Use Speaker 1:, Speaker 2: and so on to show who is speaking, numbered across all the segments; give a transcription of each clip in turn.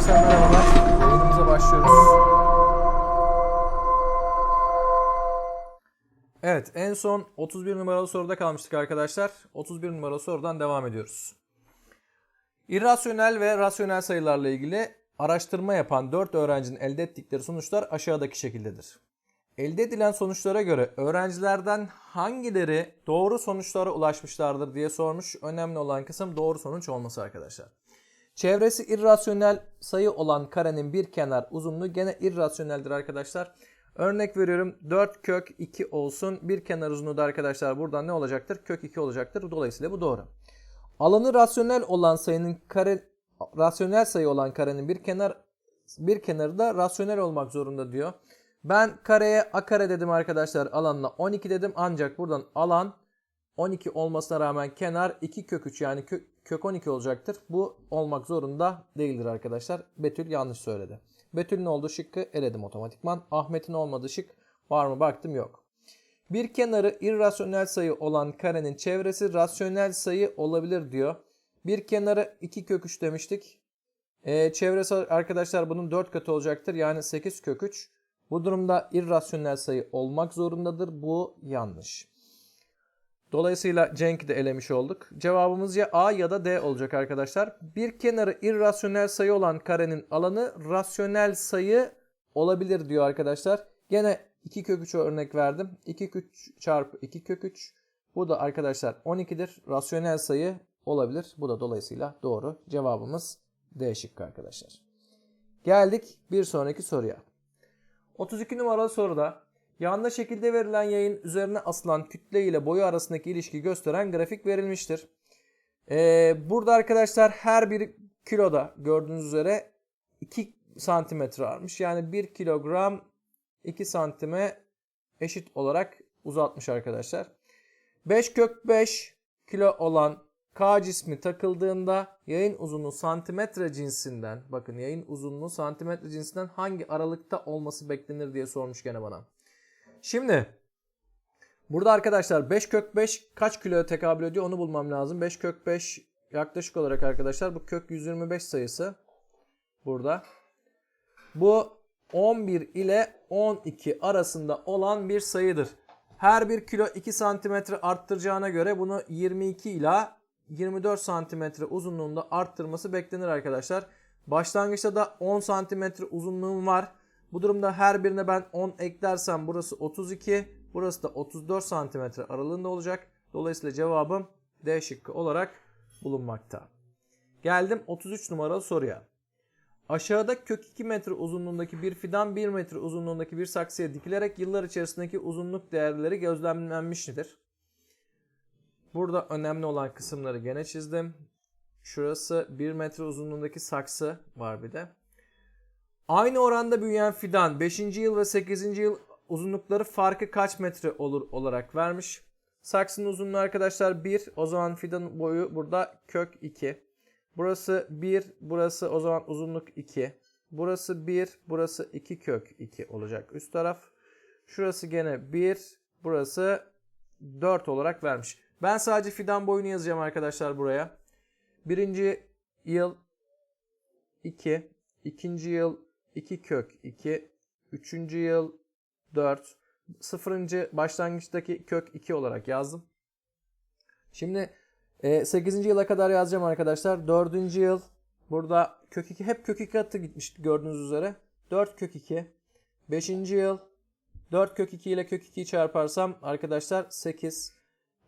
Speaker 1: Arkadaşlar merhabalar. Yayınımıza başlıyoruz. Evet en son 31 numaralı soruda kalmıştık arkadaşlar. 31 numaralı sorudan devam ediyoruz. İrrasyonel ve rasyonel sayılarla ilgili araştırma yapan 4 öğrencinin elde ettikleri sonuçlar aşağıdaki şekildedir. Elde edilen sonuçlara göre öğrencilerden hangileri doğru sonuçlara ulaşmışlardır diye sormuş. Önemli olan kısım doğru sonuç olması arkadaşlar. Çevresi irrasyonel sayı olan karenin bir kenar uzunluğu gene irrasyoneldir arkadaşlar. Örnek veriyorum 4 kök 2 olsun. Bir kenar uzunluğu da arkadaşlar buradan ne olacaktır? Kök 2 olacaktır. Dolayısıyla bu doğru. Alanı rasyonel olan sayının kare rasyonel sayı olan karenin bir kenar bir kenarı da rasyonel olmak zorunda diyor. Ben kareye a kare dedim arkadaşlar alanına 12 dedim ancak buradan alan 12 olmasına rağmen kenar 2 kök 3 yani kök, kök 12 olacaktır. Bu olmak zorunda değildir arkadaşlar. Betül yanlış söyledi. Betül'ün olduğu şıkkı eledim otomatikman. Ahmet'in olmadığı şık var mı baktım yok. Bir kenarı irrasyonel sayı olan karenin çevresi rasyonel sayı olabilir diyor. Bir kenarı 2 kök 3 demiştik. Ee, çevresi arkadaşlar bunun 4 katı olacaktır. Yani 8 kök 3. Bu durumda irrasyonel sayı olmak zorundadır. Bu yanlış. Dolayısıyla Cenk'i de elemiş olduk. Cevabımız ya A ya da D olacak arkadaşlar. Bir kenarı irrasyonel sayı olan karenin alanı rasyonel sayı olabilir diyor arkadaşlar. Gene 2 kök 3 örnek verdim. 2 kök 3 çarpı 2 kök 3. Bu da arkadaşlar 12'dir. Rasyonel sayı olabilir. Bu da dolayısıyla doğru. Cevabımız D şıkkı arkadaşlar. Geldik bir sonraki soruya. 32 numaralı soruda yanda şekilde verilen yayın üzerine asılan kütle ile boyu arasındaki ilişki gösteren grafik verilmiştir. Ee, burada arkadaşlar her bir kiloda gördüğünüz üzere 2 santimetre artmış. Yani 1 kilogram 2 santime eşit olarak uzatmış arkadaşlar. 5 kök 5 kilo olan K cismi takıldığında yayın uzunluğu santimetre cinsinden bakın yayın uzunluğu santimetre cinsinden hangi aralıkta olması beklenir diye sormuş gene bana. Şimdi burada arkadaşlar 5 kök 5 kaç kiloya tekabül ediyor onu bulmam lazım. 5 kök 5 yaklaşık olarak arkadaşlar bu kök 125 sayısı burada. Bu 11 ile 12 arasında olan bir sayıdır. Her bir kilo 2 santimetre arttıracağına göre bunu 22 ila 24 santimetre uzunluğunda arttırması beklenir arkadaşlar. Başlangıçta da 10 santimetre uzunluğum var. Bu durumda her birine ben 10 eklersem burası 32, burası da 34 santimetre aralığında olacak. Dolayısıyla cevabım D şıkkı olarak bulunmakta. Geldim 33 numaralı soruya. Aşağıda kök 2 metre uzunluğundaki bir fidan 1 metre uzunluğundaki bir saksıya dikilerek yıllar içerisindeki uzunluk değerleri gözlemlenmiştir. Burada önemli olan kısımları gene çizdim. Şurası 1 metre uzunluğundaki saksı var bir de. Aynı oranda büyüyen fidan 5. yıl ve 8. yıl uzunlukları farkı kaç metre olur olarak vermiş. Saksının uzunluğu arkadaşlar 1. O zaman fidan boyu burada kök 2. Burası 1. Burası o zaman uzunluk 2. Burası 1. Burası 2 kök 2 olacak üst taraf. Şurası gene 1. Burası 4 olarak vermiş. Ben sadece fidan boyunu yazacağım arkadaşlar buraya. Birinci yıl 2. ikinci yıl 2 kök 2. Üçüncü yıl 4. Sıfırıncı başlangıçtaki kök 2 olarak yazdım. Şimdi 8. yıla kadar yazacağım arkadaşlar. 4. yıl burada kök 2 hep kök 2 katı gitmiş gördüğünüz üzere. 4 kök 2. 5. yıl 4 kök 2 ile kök 2'yi çarparsam arkadaşlar 8.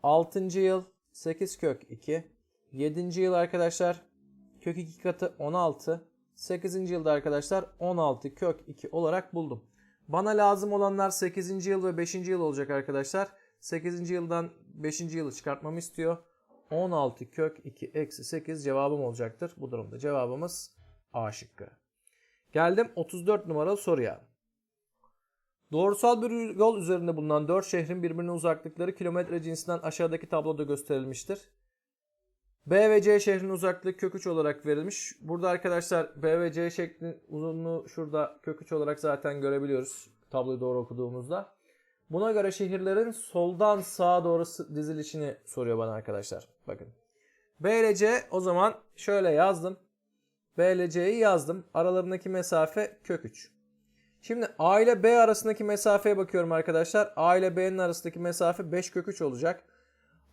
Speaker 1: 6. yıl 8 kök 2. 7. yıl arkadaşlar kök 2 katı 16. 8. yılda arkadaşlar 16 kök 2 olarak buldum. Bana lazım olanlar 8. yıl ve 5. yıl olacak arkadaşlar. 8. yıldan 5. yılı çıkartmamı istiyor. 16 kök 2 eksi 8 cevabım olacaktır. Bu durumda cevabımız A şıkkı. Geldim 34 numaralı soruya. Doğrusal bir yol üzerinde bulunan 4 şehrin birbirine uzaklıkları kilometre cinsinden aşağıdaki tabloda gösterilmiştir. B ve C şehrinin uzaklığı kök 3 olarak verilmiş. Burada arkadaşlar B ve C şeklinin uzunluğu şurada kök 3 olarak zaten görebiliyoruz. Tabloyu doğru okuduğumuzda. Buna göre şehirlerin soldan sağa doğru dizilişini soruyor bana arkadaşlar. Bakın. B ile C o zaman şöyle yazdım. B ile C'yi yazdım. Aralarındaki mesafe kök 3. Şimdi A ile B arasındaki mesafeye bakıyorum arkadaşlar. A ile B'nin arasındaki mesafe 5 kök 3 olacak.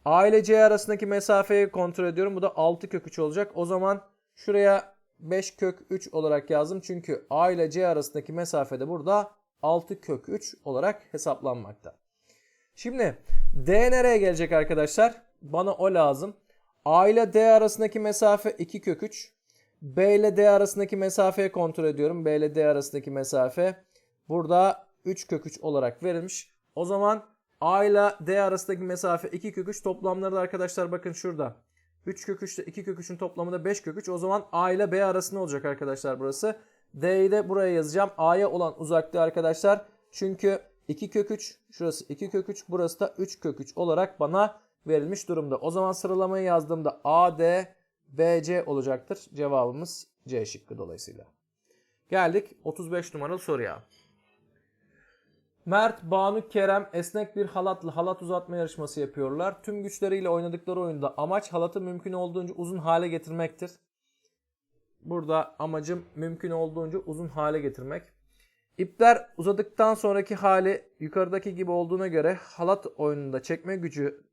Speaker 1: A ile C arasındaki mesafeyi kontrol ediyorum. Bu da 6 kök 3 olacak. O zaman şuraya 5 kök 3 olarak yazdım. Çünkü A ile C arasındaki mesafe de burada 6 kök 3 olarak hesaplanmakta. Şimdi D nereye gelecek arkadaşlar? Bana o lazım. A ile D arasındaki mesafe 2 kök 3. B ile D arasındaki mesafeyi kontrol ediyorum. B ile D arasındaki mesafe burada 3 kök 3 olarak verilmiş. O zaman A ile D arasındaki mesafe 2 kök 3 toplamları da arkadaşlar bakın şurada. 3 kök 3 ile 2 kök 3'ün toplamı da 5 kök 3. O zaman A ile B arasında olacak arkadaşlar burası. D'yi de buraya yazacağım. A'ya olan uzaklığı arkadaşlar. Çünkü 2 kök 3 şurası 2 kök 3 burası da 3 kök 3 olarak bana verilmiş durumda. O zaman sıralamayı yazdığımda A, D, B, C olacaktır. Cevabımız C şıkkı dolayısıyla. Geldik 35 numaralı soruya. Mert, Banu, Kerem esnek bir halatla halat uzatma yarışması yapıyorlar. Tüm güçleriyle oynadıkları oyunda amaç halatı mümkün olduğunca uzun hale getirmektir. Burada amacım mümkün olduğunca uzun hale getirmek. İpler uzadıktan sonraki hali yukarıdaki gibi olduğuna göre halat oyununda çekme gücü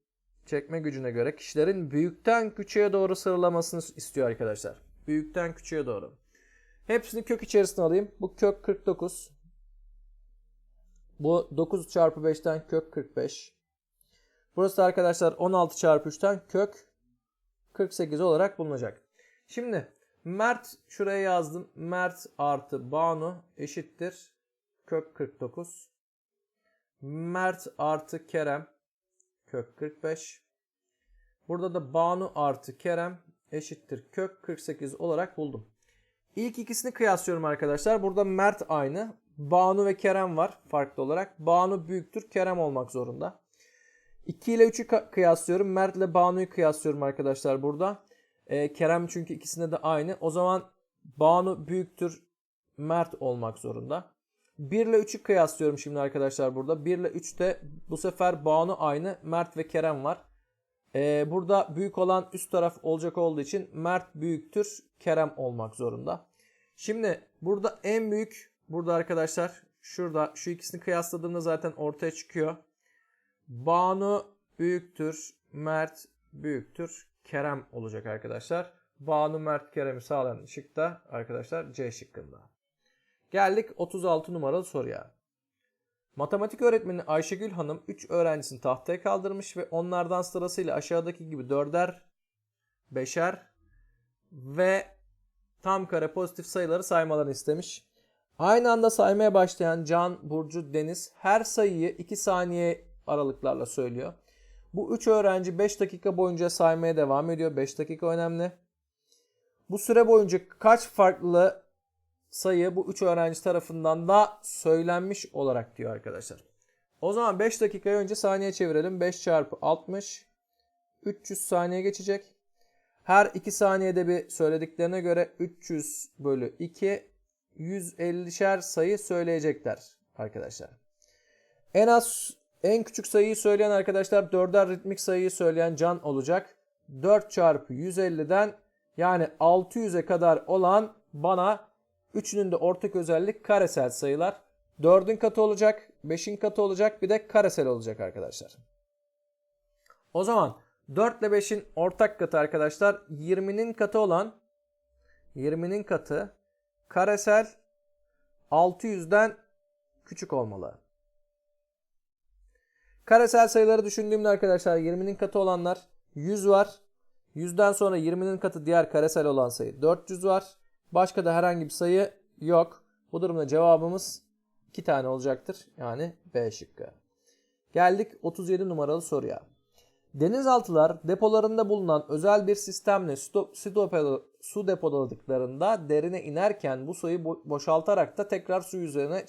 Speaker 1: çekme gücüne göre kişilerin büyükten küçüğe doğru sıralamasını istiyor arkadaşlar. Büyükten küçüğe doğru. Hepsini kök içerisine alayım. Bu kök 49. Bu 9 çarpı 5'ten kök 45. Burası da arkadaşlar 16 çarpı 3'ten kök 48 olarak bulunacak. Şimdi Mert şuraya yazdım. Mert artı Banu eşittir kök 49. Mert artı Kerem kök 45. Burada da Banu artı Kerem eşittir kök 48 olarak buldum. İlk ikisini kıyaslıyorum arkadaşlar. Burada Mert aynı. Banu ve Kerem var farklı olarak. Banu büyüktür Kerem olmak zorunda. 2 ile 3'ü kıyaslıyorum. Mert ile Banu'yu kıyaslıyorum arkadaşlar burada. Ee, Kerem çünkü ikisinde de aynı. O zaman Banu büyüktür Mert olmak zorunda. 1 ile 3'ü kıyaslıyorum şimdi arkadaşlar burada. 1 ile 3'te bu sefer Banu aynı. Mert ve Kerem var. Ee, burada büyük olan üst taraf olacak olduğu için Mert büyüktür Kerem olmak zorunda. Şimdi burada en büyük burada arkadaşlar şurada şu ikisini kıyasladığımda zaten ortaya çıkıyor. Banu büyüktür Mert büyüktür Kerem olacak arkadaşlar. Banu Mert Kerem'i sağlayan şık da arkadaşlar C şıkkında. Geldik 36 numaralı soruya. Matematik öğretmeni Ayşegül Hanım 3 öğrencisini tahtaya kaldırmış ve onlardan sırasıyla aşağıdaki gibi 4'er, 5'er ve tam kare pozitif sayıları saymalarını istemiş. Aynı anda saymaya başlayan Can, Burcu, Deniz her sayıyı 2 saniye aralıklarla söylüyor. Bu 3 öğrenci 5 dakika boyunca saymaya devam ediyor. 5 dakika önemli. Bu süre boyunca kaç farklı sayı bu 3 öğrenci tarafından da söylenmiş olarak diyor arkadaşlar. O zaman 5 dakikayı önce saniye çevirelim. 5 çarpı 60 300 saniye geçecek. Her 2 saniyede bir söylediklerine göre 300 bölü 2 150'şer sayı söyleyecekler arkadaşlar. En az en küçük sayıyı söyleyen arkadaşlar 4'er ritmik sayıyı söyleyen Can olacak. 4 çarpı 150'den yani 600'e kadar olan bana üçünün de ortak özellik karesel sayılar. 4'ün katı olacak, 5'in katı olacak bir de karesel olacak arkadaşlar. O zaman 4 ile 5'in ortak katı arkadaşlar 20'nin katı olan 20'nin katı karesel 600'den küçük olmalı. Karesel sayıları düşündüğümde arkadaşlar 20'nin katı olanlar 100 var. 100'den sonra 20'nin katı diğer karesel olan sayı 400 var. Başka da herhangi bir sayı yok. Bu durumda cevabımız 2 tane olacaktır. Yani B şıkkı. Geldik 37 numaralı soruya. Denizaltılar depolarında bulunan özel bir sistemle su, su depoladıklarında derine inerken bu suyu boşaltarak da tekrar su yüzeyine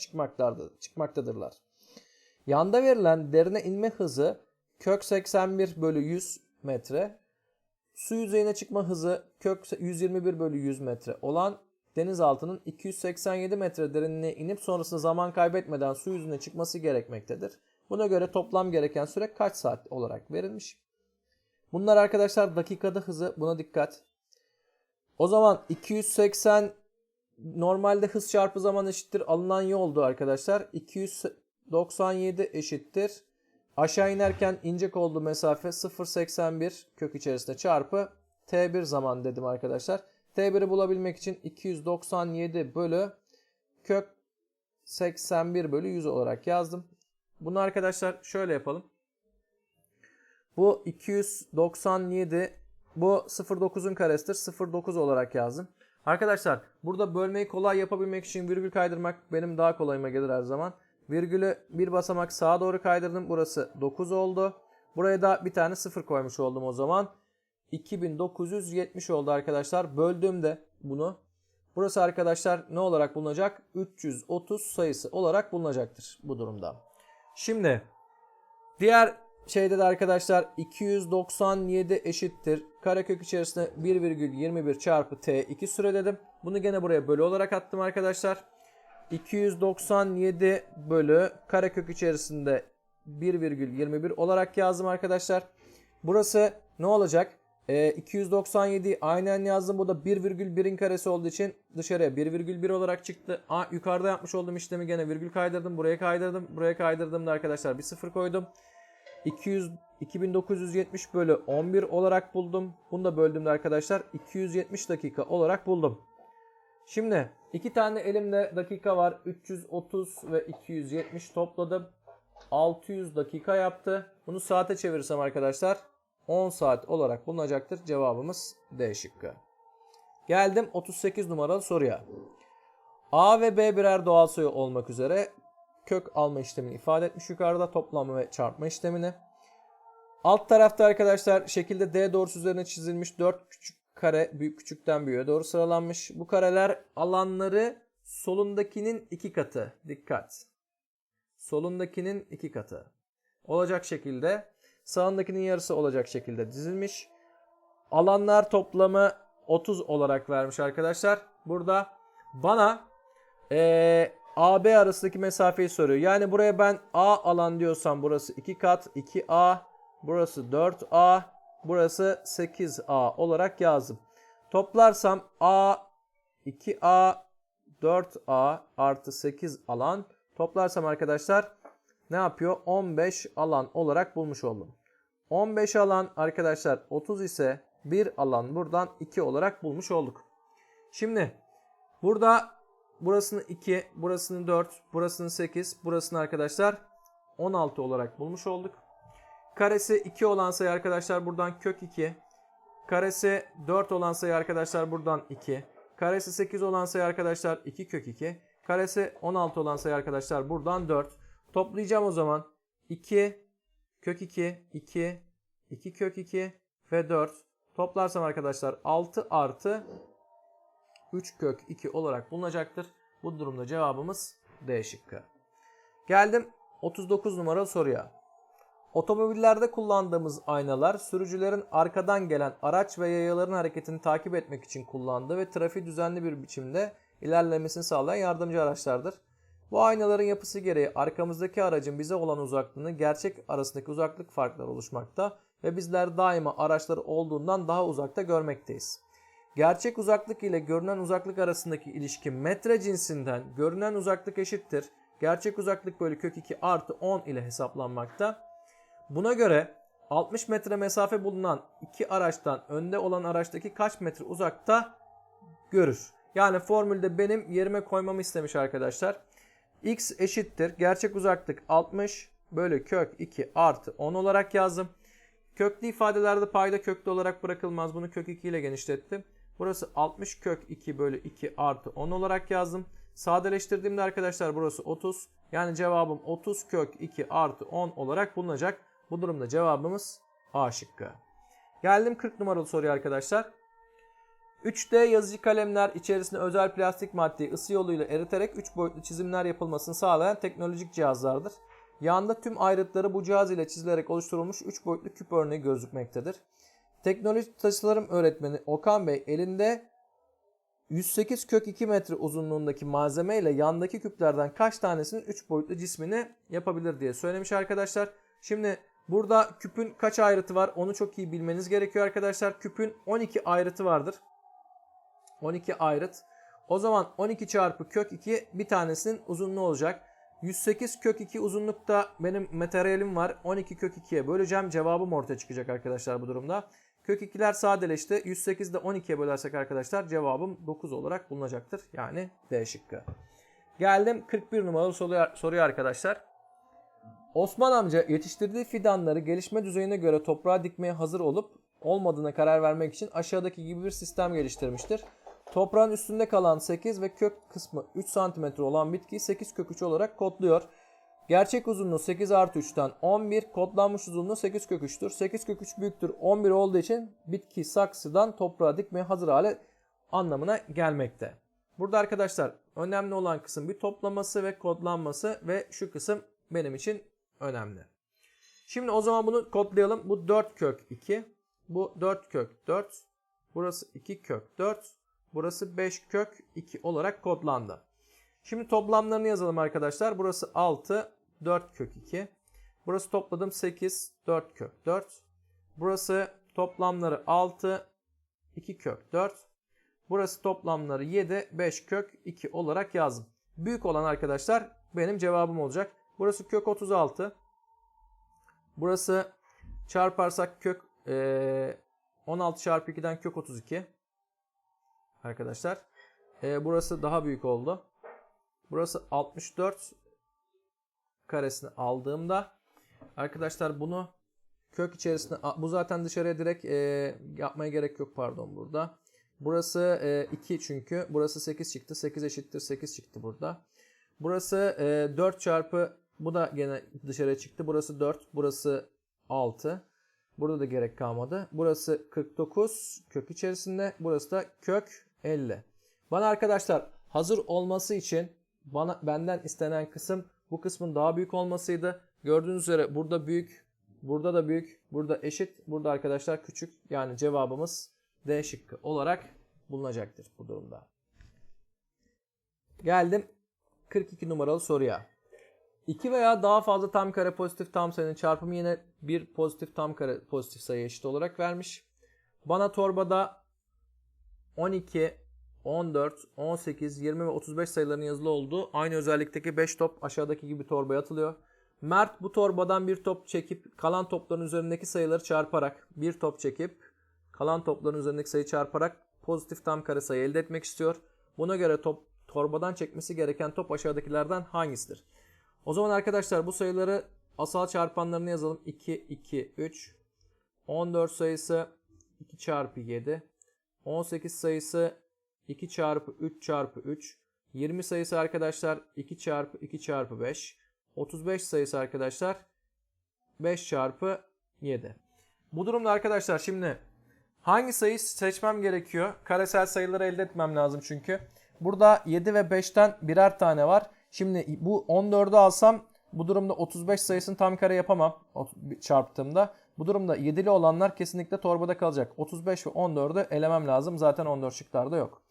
Speaker 1: çıkmaktadırlar. Yanda verilen derine inme hızı kök 81 bölü 100 metre. Su yüzeyine çıkma hızı kök 121 bölü 100 metre olan denizaltının 287 metre derinliğe inip sonrasında zaman kaybetmeden su yüzüne çıkması gerekmektedir. Buna göre toplam gereken süre kaç saat olarak verilmiş? Bunlar arkadaşlar dakikada hızı buna dikkat. O zaman 280 normalde hız çarpı zaman eşittir alınan yoldu arkadaşlar. 297 eşittir. Aşağı inerken inecek olduğu mesafe 0.81 kök içerisinde çarpı t1 zaman dedim arkadaşlar. t1'i bulabilmek için 297 bölü kök 81 bölü 100 olarak yazdım. Bunu arkadaşlar şöyle yapalım. Bu 297 bu 0.9'un karesidir. 0.9 olarak yazdım. Arkadaşlar burada bölmeyi kolay yapabilmek için virgül kaydırmak benim daha kolayıma gelir her zaman. Virgülü bir basamak sağa doğru kaydırdım. Burası 9 oldu. Buraya da bir tane 0 koymuş oldum o zaman. 2970 oldu arkadaşlar. Böldüğümde bunu burası arkadaşlar ne olarak bulunacak? 330 sayısı olarak bulunacaktır bu durumda. Şimdi diğer şeyde de arkadaşlar 297 eşittir. Karekök içerisinde 1,21 çarpı t 2 süre dedim. Bunu gene buraya bölü olarak attım arkadaşlar. 297 bölü karekök içerisinde 1,21 olarak yazdım arkadaşlar. Burası ne olacak? Ee, 297 aynen yazdım. Bu da 1,1'in karesi olduğu için dışarıya 1,1 olarak çıktı. A, yukarıda yapmış olduğum işlemi gene virgül kaydırdım. Buraya kaydırdım. Buraya kaydırdığımda arkadaşlar bir sıfır koydum. 200 2970 bölü 11 olarak buldum. Bunu da böldüğümde arkadaşlar 270 dakika olarak buldum. Şimdi iki tane elimde dakika var. 330 ve 270 topladım. 600 dakika yaptı. Bunu saate çevirirsem arkadaşlar 10 saat olarak bulunacaktır. Cevabımız D şıkkı. Geldim 38 numaralı soruya. A ve B birer doğal sayı olmak üzere kök alma işlemini ifade etmiş yukarıda toplama ve çarpma işlemini. Alt tarafta arkadaşlar şekilde D doğrusu üzerine çizilmiş 4 küçük kare büyük küçükten büyüğe doğru sıralanmış. Bu kareler alanları solundakinin iki katı. Dikkat. Solundakinin iki katı. Olacak şekilde sağındakinin yarısı olacak şekilde dizilmiş. Alanlar toplamı 30 olarak vermiş arkadaşlar. Burada bana ee, AB arasındaki mesafeyi soruyor. Yani buraya ben A alan diyorsam burası 2 kat 2A. Burası 4A. Burası 8A olarak yazdım. Toplarsam A 2A 4A artı 8 alan. Toplarsam arkadaşlar ne yapıyor? 15 alan olarak bulmuş oldum. 15 alan arkadaşlar 30 ise 1 alan buradan 2 olarak bulmuş olduk. Şimdi burada burasını 2, burasını 4, burasını 8, burasını arkadaşlar 16 olarak bulmuş olduk. Karesi 2 olan sayı arkadaşlar buradan kök 2. Karesi 4 olan sayı arkadaşlar buradan 2. Karesi 8 olan sayı arkadaşlar 2 kök 2. Karesi 16 olan sayı arkadaşlar buradan 4. Toplayacağım o zaman 2 kök 2 2 2 kök 2 ve 4. Toplarsam arkadaşlar 6 artı 3 kök 2 olarak bulunacaktır. Bu durumda cevabımız D şıkkı. Geldim 39 numaralı soruya. Otomobillerde kullandığımız aynalar sürücülerin arkadan gelen araç ve yayaların hareketini takip etmek için kullandığı ve trafiği düzenli bir biçimde ilerlemesini sağlayan yardımcı araçlardır. Bu aynaların yapısı gereği arkamızdaki aracın bize olan uzaklığını gerçek arasındaki uzaklık farkları oluşmakta ve bizler daima araçları olduğundan daha uzakta görmekteyiz. Gerçek uzaklık ile görünen uzaklık arasındaki ilişki metre cinsinden görünen uzaklık eşittir. Gerçek uzaklık bölü kök 2 artı 10 ile hesaplanmakta. Buna göre 60 metre mesafe bulunan iki araçtan önde olan araçtaki kaç metre uzakta görür. Yani formülde benim yerime koymamı istemiş arkadaşlar. X eşittir. Gerçek uzaklık 60 bölü kök 2 artı 10 olarak yazdım. Köklü ifadelerde payda köklü olarak bırakılmaz. Bunu kök 2 ile genişlettim. Burası 60 kök 2 bölü 2 artı 10 olarak yazdım. Sadeleştirdiğimde arkadaşlar burası 30. Yani cevabım 30 kök 2 artı 10 olarak bulunacak. Bu durumda cevabımız A şıkkı. Geldim 40 numaralı soruya arkadaşlar. 3D yazıcı kalemler içerisinde özel plastik maddeyi ısı yoluyla eriterek 3 boyutlu çizimler yapılmasını sağlayan teknolojik cihazlardır. Yanda tüm ayrıtları bu cihaz ile çizilerek oluşturulmuş 3 boyutlu küp örneği gözükmektedir. Teknoloji tasarım öğretmeni Okan Bey elinde 108 kök 2 metre uzunluğundaki malzeme ile yandaki küplerden kaç tanesinin 3 boyutlu cismini yapabilir diye söylemiş arkadaşlar. Şimdi Burada küpün kaç ayrıtı var onu çok iyi bilmeniz gerekiyor arkadaşlar. Küpün 12 ayrıtı vardır. 12 ayrıt. O zaman 12 çarpı kök 2 bir tanesinin uzunluğu olacak. 108 kök 2 uzunlukta benim materyalim var. 12 kök 2'ye böleceğim. Cevabım ortaya çıkacak arkadaşlar bu durumda. Kök 2'ler sadeleşti. 108'de 12'ye bölersek arkadaşlar cevabım 9 olarak bulunacaktır. Yani D şıkkı. Geldim 41 numaralı soruya, soruya arkadaşlar. Osman amca yetiştirdiği fidanları gelişme düzeyine göre toprağa dikmeye hazır olup olmadığına karar vermek için aşağıdaki gibi bir sistem geliştirmiştir. Toprağın üstünde kalan 8 ve kök kısmı 3 cm olan bitkiyi 8 kök 3 olarak kodluyor. Gerçek uzunluğu 8 artı 3'ten 11, kodlanmış uzunluğu 8 kök 3'tür. 8 kök 3 büyüktür 11 olduğu için bitki saksıdan toprağa dikmeye hazır hale anlamına gelmekte. Burada arkadaşlar önemli olan kısım bir toplaması ve kodlanması ve şu kısım benim için önemli. Şimdi o zaman bunu kodlayalım. Bu 4 kök 2. Bu 4 kök 4. Burası 2 kök 4. Burası 5 kök 2 olarak kodlandı. Şimdi toplamlarını yazalım arkadaşlar. Burası 6, 4 kök 2. Burası topladım 8, 4 kök 4. Burası toplamları 6, 2 kök 4. Burası toplamları 7, 5 kök 2 olarak yazdım. Büyük olan arkadaşlar benim cevabım olacak. Burası kök 36. Burası çarparsak kök eee, 16 çarpı 2'den kök 32. Arkadaşlar. Eee, burası daha büyük oldu. Burası 64 karesini aldığımda arkadaşlar bunu kök içerisine bu zaten dışarıya direkt eee, yapmaya gerek yok pardon burada. Burası eee, 2 çünkü. Burası 8 çıktı. 8 eşittir 8 çıktı burada. Burası eee, 4 çarpı bu da gene dışarıya çıktı. Burası 4. Burası 6. Burada da gerek kalmadı. Burası 49 kök içerisinde. Burası da kök 50. Bana arkadaşlar hazır olması için bana benden istenen kısım bu kısmın daha büyük olmasıydı. Gördüğünüz üzere burada büyük, burada da büyük, burada eşit, burada arkadaşlar küçük. Yani cevabımız D şıkkı olarak bulunacaktır bu durumda. Geldim 42 numaralı soruya. 2 veya daha fazla tam kare pozitif tam sayının çarpımı yine bir pozitif tam kare pozitif sayı eşit olarak vermiş. Bana torbada 12, 14, 18, 20 ve 35 sayıların yazılı olduğu aynı özellikteki 5 top aşağıdaki gibi torbaya atılıyor. Mert bu torbadan bir top çekip kalan topların üzerindeki sayıları çarparak bir top çekip kalan topların üzerindeki sayı çarparak pozitif tam kare sayı elde etmek istiyor. Buna göre top torbadan çekmesi gereken top aşağıdakilerden hangisidir? O zaman arkadaşlar bu sayıları asal çarpanlarını yazalım. 2, 2, 3. 14 sayısı 2 çarpı 7. 18 sayısı 2 çarpı 3 çarpı 3. 20 sayısı arkadaşlar 2 çarpı 2 çarpı 5. 35 sayısı arkadaşlar 5 çarpı 7. Bu durumda arkadaşlar şimdi hangi sayıyı seçmem gerekiyor? Karesel sayıları elde etmem lazım çünkü. Burada 7 ve 5'ten birer tane var. Şimdi bu 14'ü alsam bu durumda 35 sayısını tam kare yapamam çarptığımda. Bu durumda 7'li olanlar kesinlikle torbada kalacak. 35 ve 14'ü elemem lazım. Zaten 14 şıklarda yok.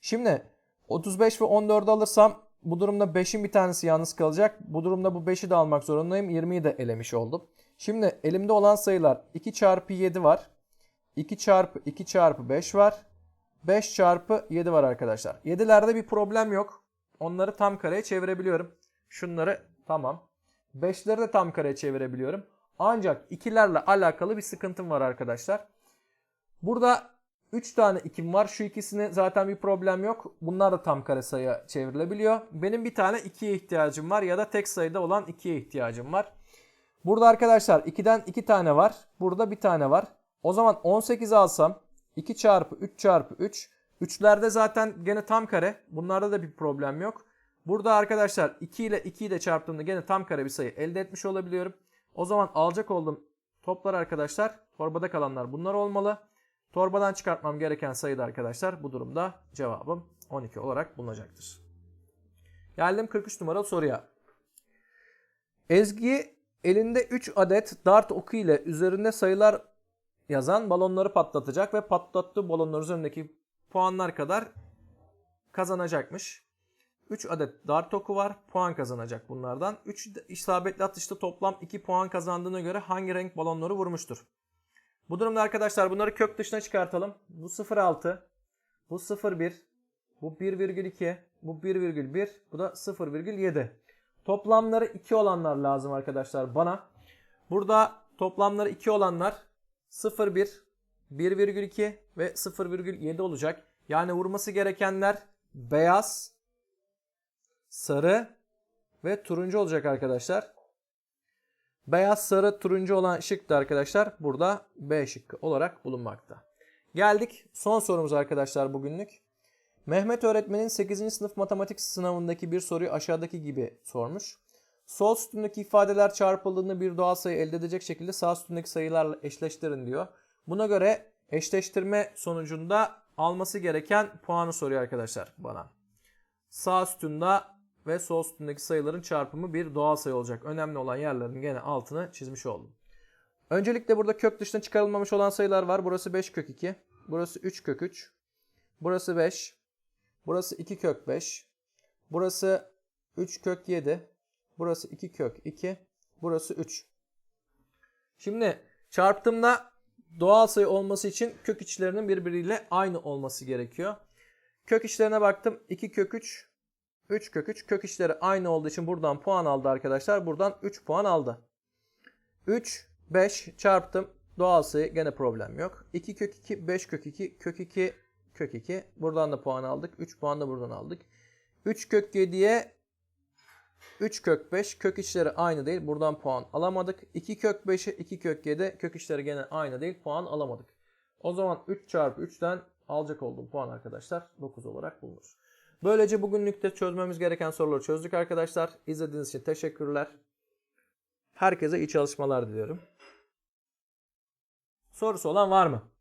Speaker 1: Şimdi 35 ve 14'ü alırsam bu durumda 5'in bir tanesi yalnız kalacak. Bu durumda bu 5'i de almak zorundayım. 20'yi de elemiş oldum. Şimdi elimde olan sayılar 2 çarpı 7 var. 2 çarpı 2 çarpı 5 var. 5 çarpı 7 var arkadaşlar. 7'lerde bir problem yok. Onları tam kareye çevirebiliyorum. Şunları tamam. 5'leri de tam kareye çevirebiliyorum. Ancak ikilerle alakalı bir sıkıntım var arkadaşlar. Burada 3 tane ikim var. Şu ikisine zaten bir problem yok. Bunlar da tam kare sayıya çevrilebiliyor. Benim bir tane 2'ye ihtiyacım var ya da tek sayıda olan 2'ye ihtiyacım var. Burada arkadaşlar 2'den 2 tane var. Burada bir tane var. O zaman 18 alsam 2 çarpı 3 çarpı 3. 3'lerde zaten gene tam kare. Bunlarda da bir problem yok. Burada arkadaşlar 2 ile 2'yi de çarptığımda gene tam kare bir sayı elde etmiş olabiliyorum. O zaman alacak olduğum toplar arkadaşlar torbada kalanlar bunlar olmalı. Torbadan çıkartmam gereken sayı da arkadaşlar bu durumda cevabım 12 olarak bulunacaktır. Geldim 43 numaralı soruya. Ezgi elinde 3 adet dart oku ile üzerinde sayılar yazan balonları patlatacak ve patlattığı balonlar üzerindeki puanlar kadar kazanacakmış. 3 adet dart oku var. Puan kazanacak bunlardan. 3 isabetli atışta toplam 2 puan kazandığına göre hangi renk balonları vurmuştur? Bu durumda arkadaşlar bunları kök dışına çıkartalım. Bu 0.6, Bu 0,1. Bu 1,2. Bu 1,1. Bu da 0,7. Toplamları 2 olanlar lazım arkadaşlar bana. Burada toplamları 2 olanlar 0,1, 1,2 ve 0,7 olacak. Yani vurması gerekenler beyaz, sarı ve turuncu olacak arkadaşlar. Beyaz, sarı, turuncu olan şık da arkadaşlar burada B şıkkı olarak bulunmakta. Geldik son sorumuz arkadaşlar bugünlük. Mehmet öğretmenin 8. sınıf matematik sınavındaki bir soruyu aşağıdaki gibi sormuş. Sol sütundaki ifadeler çarpıldığında bir doğal sayı elde edecek şekilde sağ sütundaki sayılarla eşleştirin diyor. Buna göre eşleştirme sonucunda alması gereken puanı soruyor arkadaşlar bana. Sağ sütunda ve sol sütundaki sayıların çarpımı bir doğal sayı olacak. Önemli olan yerlerin gene altını çizmiş oldum. Öncelikle burada kök dışına çıkarılmamış olan sayılar var. Burası 5 kök 2. Burası 3 kök 3. Burası 5. Burası 2 kök 5. Burası 3 kök 7. Burası 2 kök 2. Burası 3. Şimdi çarptığımda doğal sayı olması için kök içlerinin birbiriyle aynı olması gerekiyor. Kök içlerine baktım. 2 kök 3. 3 kök 3. Kök içleri aynı olduğu için buradan puan aldı arkadaşlar. Buradan 3 puan aldı. 3, 5 çarptım. Doğal sayı gene problem yok. 2 kök 2, 5 kök 2, kök 2, kök 2. Buradan da puan aldık. 3 puan da buradan aldık. 3 kök 7'ye 3 kök 5 kök içleri aynı değil. Buradan puan alamadık. 2 kök 5'e 2 kök 7 kök içleri gene aynı değil. Puan alamadık. O zaman 3 çarpı 3'ten alacak olduğum puan arkadaşlar 9 olarak bulunur. Böylece bugünlük de çözmemiz gereken soruları çözdük arkadaşlar. İzlediğiniz için teşekkürler. Herkese iyi çalışmalar diliyorum. Sorusu olan var mı?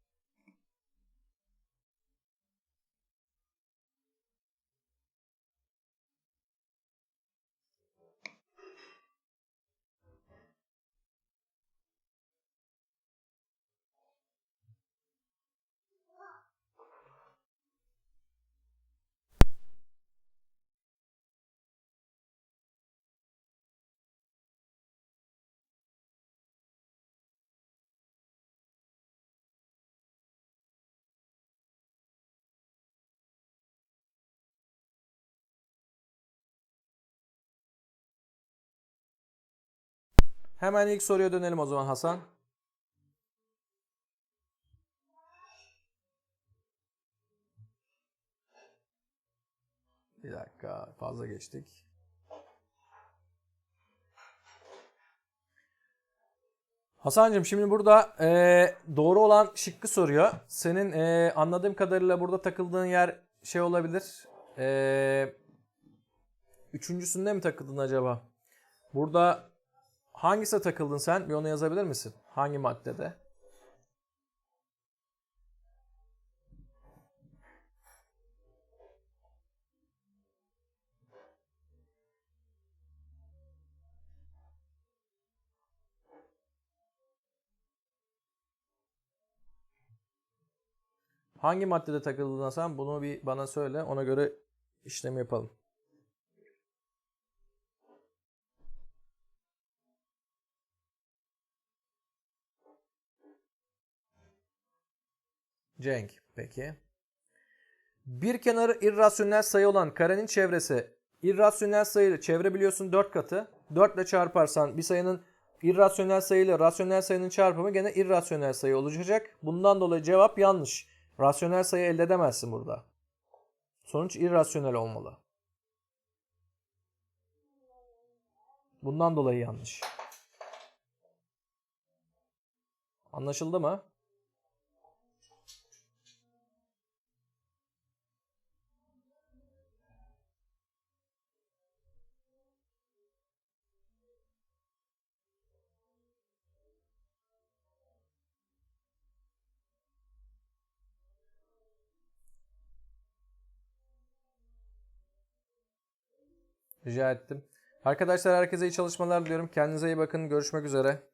Speaker 1: Hemen ilk soruya dönelim o zaman Hasan. Bir dakika fazla geçtik. Hasan'cığım şimdi burada e, doğru olan şıkkı soruyor. Senin e, anladığım kadarıyla burada takıldığın yer şey olabilir. E, üçüncüsünde mi takıldın acaba? Burada hangisine takıldın sen? Bir onu yazabilir misin? Hangi maddede? Hangi maddede takıldın Hasan? Bunu bir bana söyle. Ona göre işlemi yapalım. Cenk. Peki. Bir kenarı irrasyonel sayı olan karenin çevresi irrasyonel sayı çevre biliyorsun 4 katı. 4 ile çarparsan bir sayının irrasyonel sayı ile rasyonel sayının çarpımı gene irrasyonel sayı olacak. Bundan dolayı cevap yanlış. Rasyonel sayı elde edemezsin burada. Sonuç irrasyonel olmalı. Bundan dolayı yanlış. Anlaşıldı mı? Rica ettim. Arkadaşlar herkese iyi çalışmalar diliyorum. Kendinize iyi bakın. Görüşmek üzere.